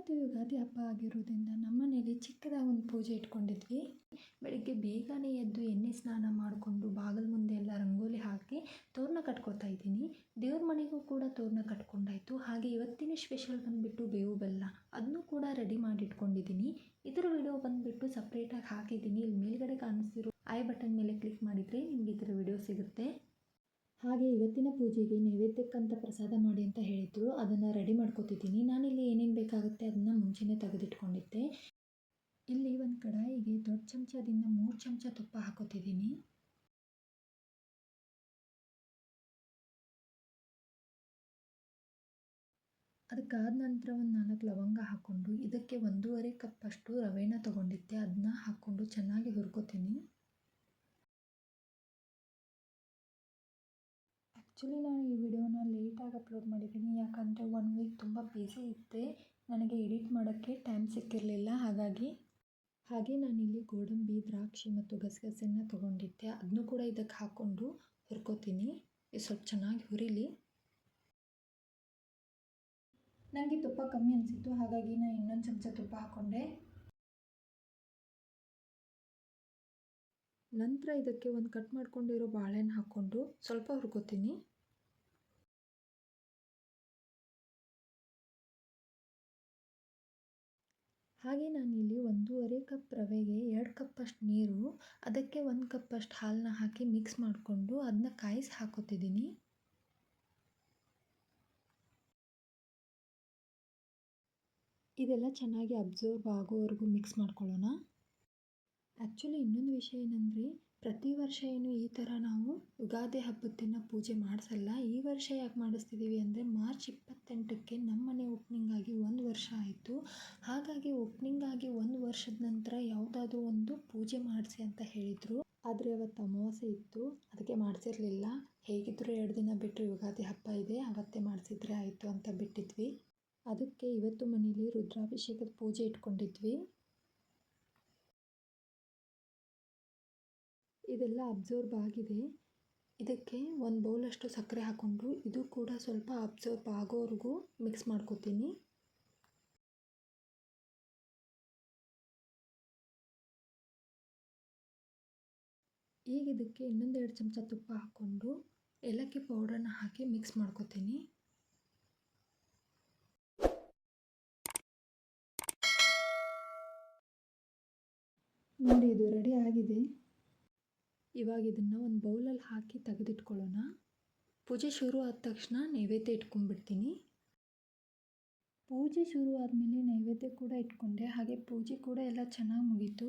ಇವತ್ತು ಯುಗಾದಿ ಹಬ್ಬ ಆಗಿರೋದ್ರಿಂದ ನಮ್ಮನೇಲಿ ಚಿಕ್ಕದಾಗಿ ಒಂದು ಪೂಜೆ ಇಟ್ಕೊಂಡಿದ್ವಿ. ಬೆಳಿಗ್ಗೆ ಬೇಗನೆ ಎದ್ದು ಎಣ್ಣೆ ಸ್ನಾನ ಮಾಡಿಕೊಂಡು ಬಾಗಿಲ ಮುಂದೆ ಎಲ್ಲ ರಂಗೋಲಿ ಹಾಕಿ ತೋರಣ ಕಟ್ಕೋತಾ ಇದ್ದೀನಿ. ದೇವ್ರ ಮನೆಗೂ ಕೂಡ ತೋರಣ ಕಟ್ಕೊಂಡಾಯಿತು. ಹಾಗೆ ಇವತ್ತಿನ ಸ್ಪೆಷಲ್ ಬಂದುಬಿಟ್ಟು ಬೇವು ಬೆಲ್ಲ. ಅದನ್ನು ಕೂಡ ರೆಡಿ ಮಾಡಿ ಇಟ್ಕೊಂಡಿದ್ದೀನಿ ಇದರ ವಿಡಿಯೋ ಬಂದುಬಿಟ್ಟು ಸಪ್ರೇಟಾಗಿ ಹಾಕಿದ್ದೀನಿ. ಇಲ್ಲಿ ಮೇಲ್ಗಡೆ ಕಾಣಿಸ್ತಿರೋ ಐ ಬಟನ್ ಮೇಲೆ ಕ್ಲಿಕ್ ಮಾಡಿದರೆ ನಿಮಗೆ ಇದರ ವಿಡಿಯೋ ಸಿಗುತ್ತೆ. ಹಾಗೆ ಇವತ್ತಿನ ಪೂಜೆಗೆ ನೈವೇದ್ಯಕ್ಕಂತ ಪ್ರಸಾದ ಮಾಡಿ ಅಂತ ಹೇಳಿದ್ರು, ಅದನ್ನು ರೆಡಿ ಮಾಡ್ಕೊತಿದ್ದೀನಿ. ನಾನಿಲ್ಲಿ ಏನೇನು ಬೇಕಾಗುತ್ತೆ ಅದನ್ನು ಮುಂಚೆನೇ ತೆಗೆದಿಟ್ಕೊಂಡಿದ್ದೆ. ಇಲ್ಲಿ ಒಂದು ಕಡಾಯಿಗೆ ದೊಡ್ಡ ಚಮಚದಿಂದ ಮೂರು ಚಮಚ ತುಪ್ಪ ಹಾಕೋತಿದ್ದೀನಿ. ಅದಕ್ಕಾದ ನಂತರ ಒಂದು ನಾಲ್ಕು ಲವಂಗ ಹಾಕ್ಕೊಂಡು ಇದಕ್ಕೆ ಒಂದೂವರೆ ಕಪ್ಪಷ್ಟು ರವೆನ ತೊಗೊಂಡಿದ್ದೆ. ಅದನ್ನ ಹಾಕ್ಕೊಂಡು ಚೆನ್ನಾಗಿ ಹುರ್ಕೋತೀನಿ. ಆ್ಯಕ್ಚುಲಿ ನಾನು ಈ ವಿಡಿಯೋನ ಲೇಟಾಗಿ ಅಪ್ಲೋಡ್ ಮಾಡಿದ್ದೀನಿ. ಯಾಕಂದರೆ ಒನ್ ವೀಕ್ ತುಂಬ ಬ್ಯುಸಿ ಇತ್ತೆ ನನಗೆ ಎಡಿಟ್ ಮಾಡೋಕ್ಕೆ ಟೈಮ್ ಸಿಕ್ಕಿರಲಿಲ್ಲ. ಹಾಗಾಗಿ, ಹಾಗೆ ನಾನಿಲ್ಲಿ ಗೋಡಂಬಿ, ದ್ರಾಕ್ಷಿ ಮತ್ತು ಗಸಗಸೆನ ತೊಗೊಂಡಿದ್ದೆ. ಅದನ್ನು ಕೂಡ ಇದಕ್ಕೆ ಹಾಕ್ಕೊಂಡು ಹುರ್ಕೋತೀನಿ. ಇದು ಸ್ವಲ್ಪ ಚೆನ್ನಾಗಿ ಹುರಿಲಿ. ನನಗೆ ತುಪ್ಪ ಕಮ್ಮಿ ಅನಿಸಿತ್ತು. ಹಾಗಾಗಿ ನಾನು ಇನ್ನೊಂದು ಚಮಚ ತುಪ್ಪ ಹಾಕ್ಕೊಂಡೆ ನಂತರ ಇದಕ್ಕೆ ಒಂದು ಕಟ್ ಮಾಡ್ಕೊಂಡಿರೋ ಬಾಳೆಹಣ್ಣು ಹಾಕ್ಕೊಂಡು ಸ್ವಲ್ಪ ಹುರ್ಕೋತೀನಿ. ಹಾಗೆ ನಾನಿಲ್ಲಿ ಒಂದೂವರೆ ಕಪ್ ರವೆಗೆ ಎರಡು ಕಪ್ಪಷ್ಟು ನೀರು, ಅದಕ್ಕೆ ಒಂದು ಕಪ್ಪಷ್ಟು ಹಾಲನ್ನ ಹಾಕಿ ಮಿಕ್ಸ್ ಮಾಡಿಕೊಂಡು ಅದನ್ನ ಕಾಯಿಸಿ ಹಾಕೋತಿದ್ದೀನಿ. ಇದೆಲ್ಲ ಚೆನ್ನಾಗಿ ಅಬ್ಸರ್ವ್ ಆಗೋವರೆಗೂ ಮಿಕ್ಸ್ ಮಾಡ್ಕೊಳ್ಳೋಣ. ಆ್ಯಕ್ಚುಲಿ ಇನ್ನೊಂದು ವಿಷಯ ಏನಂದರೆ ಪ್ರತಿ ವರ್ಷ ಏನು ಈ ಥರ ನಾವು ಯುಗಾದಿ ಹಬ್ಬದ ದಿನ ಪೂಜೆ ಮಾಡಿಸಲ್ಲ. ಈ ವರ್ಷ ಯಾಕೆ ಮಾಡಿಸ್ತಿದ್ದೀವಿ ಅಂದರೆ ಮಾರ್ಚ್ ಇಪ್ಪತ್ತೆಂಟಕ್ಕೆ ನಮ್ಮ ಮನೆ ಓಪ್ನಿಂಗ್ ಆಗಿ ಒಂದು ವರ್ಷ ಆಯಿತು. ಹಾಗಾಗಿ ಓಪ್ನಿಂಗ್ ಆಗಿ ಒಂದು ವರ್ಷದ ನಂತರ ಯಾವುದಾದ್ರೂ ಒಂದು ಪೂಜೆ ಮಾಡಿಸಿ ಅಂತ ಹೇಳಿದರು. ಆದರೆ ಅವತ್ತು ಅಮಾವಾಸ್ಯೆ ಇತ್ತು. ಅದಕ್ಕೆ ಮಾಡಿಸಿರಲಿಲ್ಲ. ಹೇಗಿದ್ದರೂ ಎರಡು ದಿನ ಬಿಟ್ಟರೆ ಯುಗಾದಿ ಹಬ್ಬ ಇದೆ. ಅವತ್ತೇ ಮಾಡಿಸಿದ್ರೆ ಆಯಿತು ಅಂತ ಬಿಟ್ಟಿದ್ವಿ. ಅದಕ್ಕೆ ಇವತ್ತು ಮನೇಲಿ ರುದ್ರಾಭಿಷೇಕದ ಪೂಜೆ ಇಟ್ಕೊಂಡಿದ್ವಿ. ಇದೆಲ್ಲ ಅಬ್ಸರ್ಬ್ ಆಗಿದೆ. ಇದಕ್ಕೆ ಒಂದು ಬೌಲಷ್ಟು ಸಕ್ಕರೆ ಹಾಕ್ಕೊಂಡು ಇದು ಕೂಡ ಸ್ವಲ್ಪ ಅಬ್ಸರ್ಬ್ ಆಗೋವರೆಗೂ ಮಿಕ್ಸ್ ಮಾಡ್ಕೋತೀನಿ. ಈಗ ಇದಕ್ಕೆ ಇನ್ನೊಂದು ಎರಡು ಚಮಚ ತುಪ್ಪ ಹಾಕ್ಕೊಂಡು ಏಲಕ್ಕಿ ಪೌಡರ್ನ ಹಾಕಿ ಮಿಕ್ಸ್ ಮಾಡ್ಕೋತೀನಿ. ನೋಡಿ ಇದು ರೆಡಿ ಆಗಿದೆ. ಇವಾಗ ಇದನ್ನು ಒಂದು ಬೌಲಲ್ಲಿ ಹಾಕಿ ತೆಗೆದಿಟ್ಕೊಳ್ಳೋಣ. ಪೂಜೆ ಶುರು ಆದ ತಕ್ಷಣ ನೈವೇದ್ಯ ಇಟ್ಕೊಂಡ್ಬಿಡ್ತೀನಿ. ಪೂಜೆ ಶುರು ಆದಮೇಲೆ ನೈವೇದ್ಯ ಕೂಡ ಇಟ್ಕೊಂಡೆ. ಹಾಗೆ ಪೂಜೆ ಕೂಡ ಎಲ್ಲ ಚೆನ್ನಾಗಿ ಮುಗೀತು.